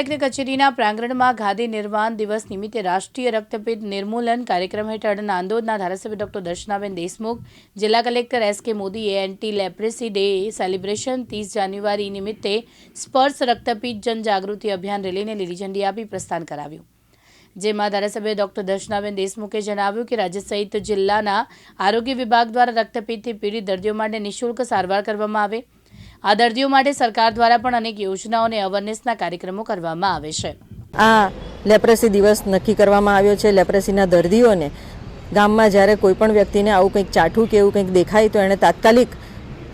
Collector કચેરીના પ્રાંગણમાં ગાંધી નિર્વાણ દિવસ નિમિત્તે રાષ્ટ્રીય રક્તપિત નિર્મૂલન કાર્યક્રમ હેઠળ નાંદોદના ધારાસભ્ય ડોક્ટર દર્શનાબેન દેશમુખ, જિલ્લા કલેક્ટર એસ કે મોદીએ એન્ટી લેપ્રેસી ડે સેલિબ્રેશન ત્રીસ જાન્યુઆરી નિમિત્તે સ્પર્શ રક્તપિત જનજાગૃતિ અભિયાન રેલીને લીલી ઝંડી આપી પ્રસ્થાન કરાવ્યું. જેમાં ધારાસભ્ય ડોક્ટર દર્શનાબેન દેશમુખે જણાવ્યું કે રાજ્ય સહિત જિલ્લાના આરોગ્ય વિભાગ દ્વારા રક્તપિતથી પીડિત દર્દીઓ માટે નિઃશુલ્ક સારવાર કરવામાં આવે. આ દર્દીઓ માટે સરકાર દ્વારા પણ અનેક યોજનાઓ અને અવેરનેસના કાર્યક્રમો કરવામાં આવે છે. આ લેપ્રેસી દિવસ નક્કી કરવામાં આવ્યો છે. લેપ્રેસીના દર્દીઓને ગામમાં જ્યારે કોઈ પણ વ્યક્તિને આવું કંઈક ચાઠું કે એવું કંઈક દેખાય તો એણે તાત્કાલિક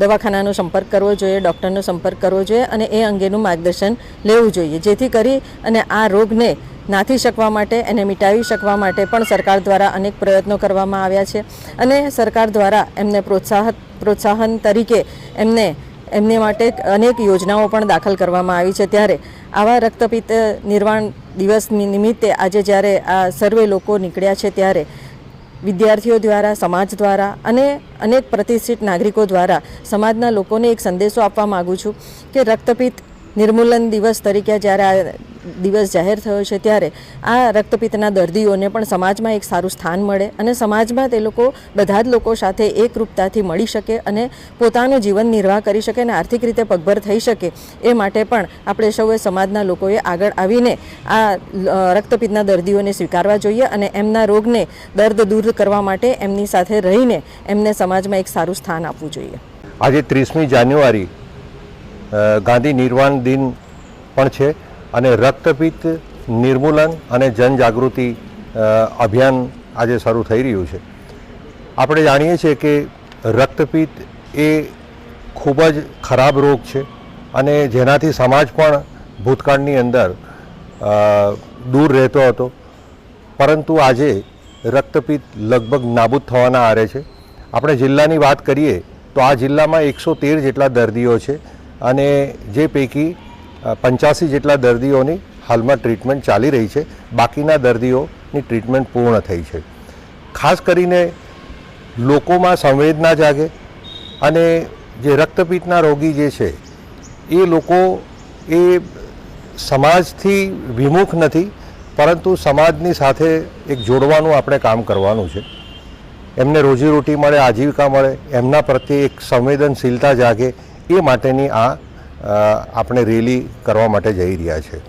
દવાખાનાનો સંપર્ક કરવો જોઈએ, ડૉક્ટરનો સંપર્ક કરવો જોઈએ અને એ અંગેનું માર્ગદર્શન લેવું જોઈએ. જેથી કરી અને આ રોગને નાથી શકવા માટે એને મિટાવી શકવા માટે પણ સરકાર દ્વારા અનેક પ્રયત્નો કરવામાં આવ્યા છે. અને સરકાર દ્વારા એમને પ્રોત્સાહન પ્રોત્સાહન તરીકે એમને એમને માટે અનેક યોજનાઓ પણ દાખલ કરવામાં આવી છે. ત્યારે આવા રક્તપિત્ત નિર્વાણ દિવસ નિમિત્તે આજે જ્યારે આ સર્વે લોકો નીકળ્યા છે ત્યારે વિદ્યાર્થીઓ દ્વારા, સમાજ દ્વારા અને અનેક પ્રતિષ્ઠિત નાગરિકો દ્વારા સમાજના લોકોને એક સંદેશો આપવા માગું છું કે રક્તપિત્ત નિર્મૂલન દિવસ તરીકે જ્યારે આ દિવસ જાહેર થયો છે, ત્યારે આ રક્તપિત્તના દર્દીઓને પણ સમાજમાં એક સારું સ્થાન મળે અને સમાજમાં તે લોકો બધા જ લોકો સાથે એકરૂપતાથી મળી શકે અને પોતાનું જીવન નિર્વાહ કરી શકે અને આર્થિક રીતે પગભર થઈ શકે એ માટે પણ આપણે સૌએ સમાજના લોકોએ આગળ આવીને આ રક્તપિત્તના દર્દીઓને સ્વીકારવા જોઈએ અને એમના રોગને દર્દ દૂર કરવા માટે એમની સાથે રહીને એમને સમાજમાં એક સારું સ્થાન આપવું જોઈએ. આજે ત્રીસમી જાન્યુઆરી ગાંધી નિર્વાણ દિન પણ છે અને રક્તપિત્ત નિર્મૂલન અને જનજાગૃતિ અભિયાન આજે શરૂ થઈ રહ્યું છે. આપણે જાણીએ છીએ કે રક્તપિત્ત એ ખૂબ જ ખરાબ રોગ છે અને જેનાથી સમાજ પણ ભૂતકાળની અંદર દૂર રહેતો હતો. પરંતુ આજે રક્તપિત્ત લગભગ નાબૂદ થવાના આરે છે. આપણે જિલ્લાની વાત કરીએ તો આ જિલ્લામાં એકસો તેર જેટલા દર્દીઓ છે. અને જે પૈકી પંચ્યાસી જેટલા દર્દીઓની હાલમાં ટ્રીટમેન્ટ ચાલી રહી છે. બાકીના દર્દીઓની ટ્રીટમેન્ટ પૂર્ણ થઈ છે. ખાસ કરીને લોકોમાં સંવેદના જાગે અને જે રક્તપીતના રોગી જે છે, એ લોકો, એ સમાજથી વિમુખ નથી, પરંતુ સમાજની સાથે એક જોડવાનું આપણે કામ કરવાનું છે. એમને રોજીરોટી મળે, આજીવિકા મળે, એમના પ્રત્યે એક સંવેદનશીલતા જાગે એ માટેની આ આપણે રેલી કરવા માટે જઈ રહ્યા છે.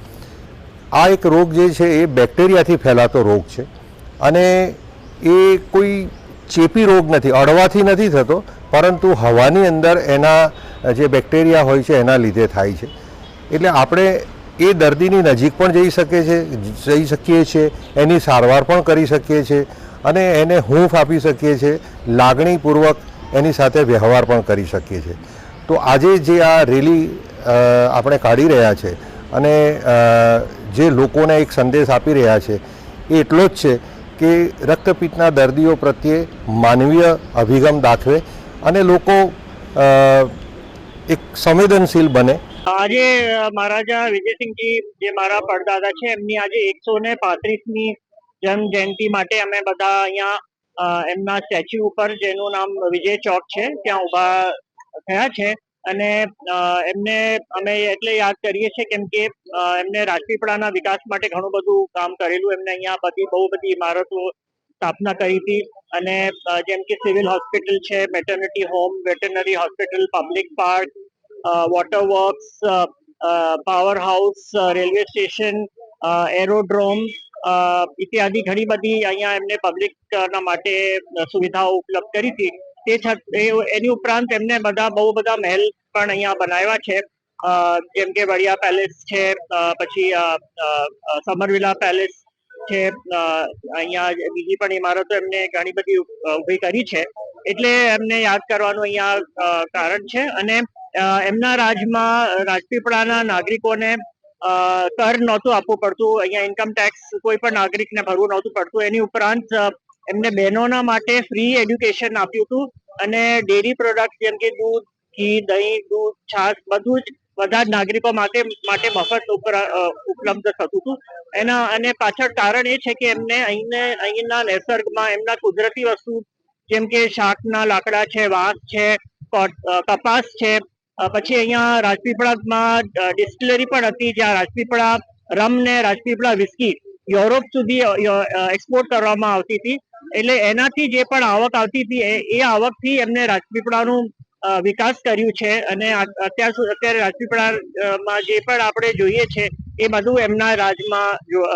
આ એક રોગ જે છે એ બેક્ટેરિયાથી ફેલાતો રોગ છે અને એ કોઈ ચેપી રોગ નથી, અડવાથી નથી થતો, પરંતુ હવાની અંદર એના જે બેક્ટેરિયા હોય છે એના લીધે થાય છે. એટલે આપણે એ દર્દીની નજીક પણ જઈ શકે છે, જઈ શકીએ છીએ એની સારવાર પણ કરી શકીએ છીએ અને એને હૂંફ આપી શકીએ છીએ લાગણીપૂર્વક એની સાથે વ્યવહાર પણ કરી શકીએ છીએ તો આજે જે આ રેલી આપણે કાઢી રહ્યા છે અને જે લોકોને એક સંદેશ આપી રહ્યા છે, એ એટલો જ છે કે રક્તપિત્તના દર્દીઓ પ્રત્યે માનવીય અભિગમ દાખવે અને લોકો એક સંવેદનશીલ બને. આજે મહારાજા વિજયસિંહજી, જે મારા પડદાદા છે, એમની આજે એકસો ને પાંત્રીસમી જન્મ જયંતિ માટે અમે બધા અહીંયા એમના સ્ટેચ્યુ ઉપર, જેનું નામ વિજય ચોક છે, ત્યાં ઊભા થયા છે અને એમને અમે એટલે યાદ કરીએ છીએ કેમ કે એમને રાજપીપળાના વિકાસ માટે ઘણું બધું કામ કરેલું. એમને અહીંયા બધી, બહુ બધી ઇમારતો સ્થાપના કરી હતી. અને જેમ કે સિવિલ હોસ્પિટલ છે, maternity home, veterinary hospital, public park water works power house railway station aerodrome ઇત્યાદિ ઘણી બધી અહીંયા એમને પબ્લિકના માટે સુવિધાઓ ઉપલબ્ધ કરી હતી. તે એની ઉપરાંત એમને બધા બહુ બધા મહેલ પણ અહીંયા બનાવ્યા છે. જેમ કે વડિયા પેલેસ છે પછી સમરવિલા પેલેસ છે અહીંયા બીજી પણ ઇમારતો એમને ઘણી બધી ઊભી કરી છે. એટલે એમને યાદ કરવાનું અહીંયા કારણ છે. અને એમના રાજમાં રાજપીપળાના નાગરિકોને કર નહોતું આપવું પડતું. અહીંયા ઇન્કમ ટેક્સ કોઈ પણ નાગરિકને ભરવું નહોતું પડતું. એની ઉપરાંત એમને બહેનોના માટે ફ્રી એડ્યુકેશન આપ્યું હતું અને ડેરી પ્રોડક્ટ જેમ કે દૂધ, ઘી, દહીં, દૂધ, છાશ બધું જ બધા જ નાગરિકો માટે માટે મફત ઉપલબ્ધ થતું હતું. એના, અને પાછળ કારણ એ છે કે એમને અહીંને, અહીંના નિસર્ગમાં, એમના કુદરતી વસ્તુ જેમ કે શાકના લાકડા છે, વાંસ છે કપાસ છે પછી અહીંયા રાજપીપળામાં ડિસ્ટિલરી પણ હતી જ્યાં રાજપીપળા રમ ને રાજપીપળા વિસ્કી યુરોપ સુધી એક્સપોર્ટ કરવામાં આવતી હતી. એટલે એનાથી જે પણ આવક આવતી હતી, એ- આવકથી એમને રાજપીપળાનું વિકાસ કર્યું છે અને અત્યાર સુધી અત્યારે રાજપીપળામાં જે પણ આપણે જોઈએ છે, એ બધું એમના રાજમાં જો-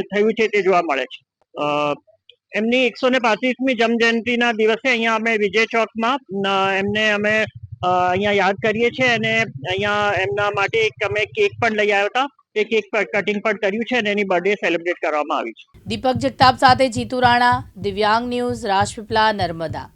થયું છે તે જોવા મળે છે. એમની એકસો ને પાંત્રીસમી જન્મજયંતિના દિવસે અહીંયા અમે વિજય ચોકમાં એમને અમે અહીંયા યાદ કરીએ છીએ અને અહીંયા એમના માટે એક અમે કેક પણ લઈ આવ્યા હતા. તે કેક કટિંગ પણ કર્યું છે અને એની બર્થડે સેલિબ્રેટ કરવામાં આવી છે. દીપક જગતાપ સાથે જીતુ રાણા દિવ્યાંગ ન્યૂઝ રાજપીપલા નર્મદા.